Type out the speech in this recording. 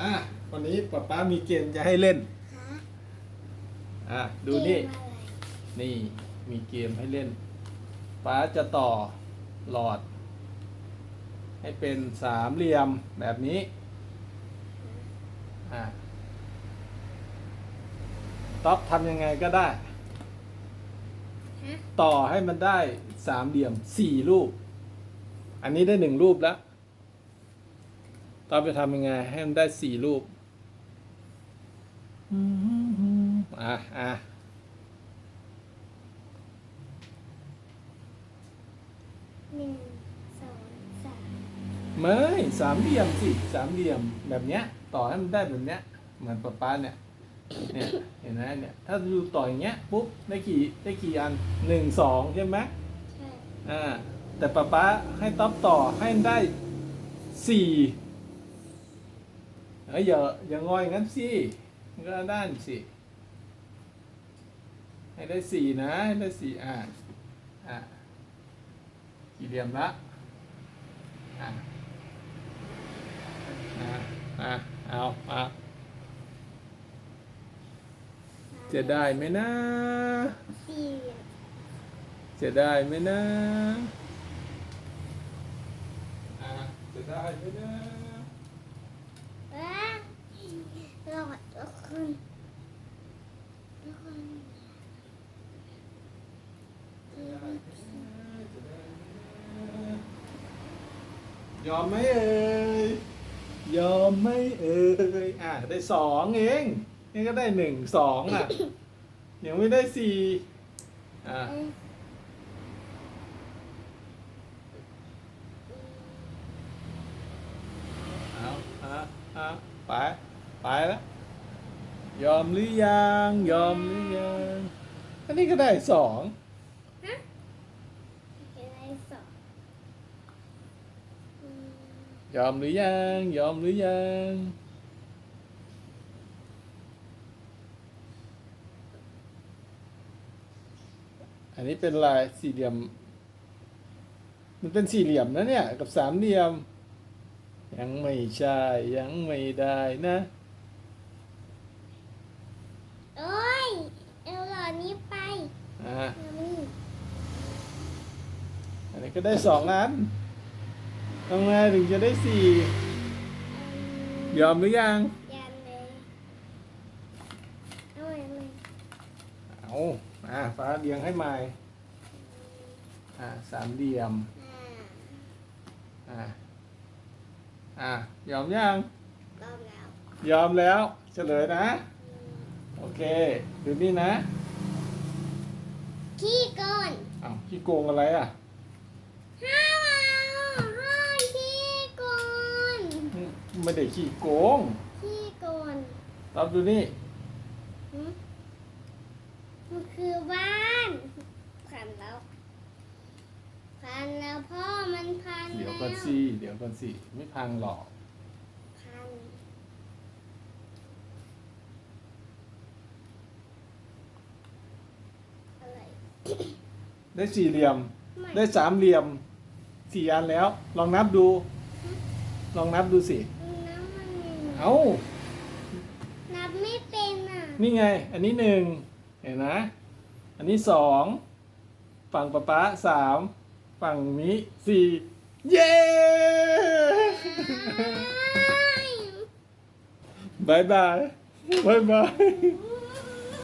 อะวันนี้ป๊าป๊ามีเกมจะให้เล่นฮะอะดูนี่เกมอะไรนี่มีเกมให้เล่น ป๊าจะต่อหลอด ให้เป็นสามเหลี่ยมแบบนี้ อะต๊อบทำยังไงก็ได้ฮะต่อให้มันได้สามเหลี่ยมสี่รูป อันนี้ได้หนึ่งรูปแล้ว ต่อไปทำยังไง ให้มันได้สี่รูป อะอะหนึ่งสองสามไม่สามเหลี่ยมสิสามเหลี่ยมแบบเนี้ย ต่อให้มันได้แบบเนี้ย เหมือนป๊าป๊าเนี่ย เนี่ยเห็นไหมเนี่ย ถ้าดูต่ออย่างเงี้ยปุ๊บได้กี่ได้กี่อันหนึ่งสองใช่ไหมใช่ อ่าแต่ป๊าป๊าให้ต๊อบต่อให้ได้สี่ เอ้ยอย่าอย่างงอยงั้นสิก็ด้านสิ ให้ได้สี่นะ ให้ได้สี่อ่าอ่ากี่เหลี่ยมละอ่าอ่าเอาอ่าจะได้ไหมนะจะได้ไหมนะอ่าจะได้ไหมนะ ว้าหลอดทุกคนทุกคน ยอมไหมเอ่ยยอมไหมเอ่ยอะได้สองเองนี่ก็ได้หนึ่งสองอะ ยังไม่ได้สี่อะเอ้ยเอาเอาเอาไปไปแล้วยอมหรือยัง ยอมหรือยัง อันนี้ก็ได้สอง ฮะจะได้สองอืม ยอมหรือยัง ยอมหรือยังอันนี้เป็นลายสี่เหลี่ยม มันเป็นสี่เหลี่ยมนะเนี่ย กับสามเหลี่ยม ยังไม่ใช่ ยังไม่ได้นะโอ้ยเอาหลอดนี้ไปอ่าเอานี่อันนี้ก็ได้สองอัน ทำไงถึงจะได้สี่ยอมหรือยัง ยันเลยเอาไว้เลยเอาอ่าฟ้าเรียงให้ใหม่อ่าสามเหลี่ยม อ่าอ่าอ่ายอมยังลองแล้วยอมแล้วเฉลยนะ โอเค ดูนี่นะ ขี้โกน อ้าวขี้โกงอะไรอะ ห้าวห้าขี้โกน ไม่ได้ขี้โกงขี้โกนตอบดูนี่หึมันคือบ้านพันแล้วพันแล้วพ่อมันพันเดี๋ยวแล้วก่อนสิเดี๋ยวก่อนสิไม่พังหรอกพันอะไรได้สี่เหลี่ยม ไม่ได้สามเหลี่ยมสี่อันแล้ว ลองนับดู ลองนับดูสิน้ำมันยังไง เอ้านับไม่เป็นอะ นี่ไง อันนี้หนึ่งเห็นนะ อันนี้สองฝั่งป๊าป๊าสามฝั่งมิสี่เย้บายบายบายบายโอ้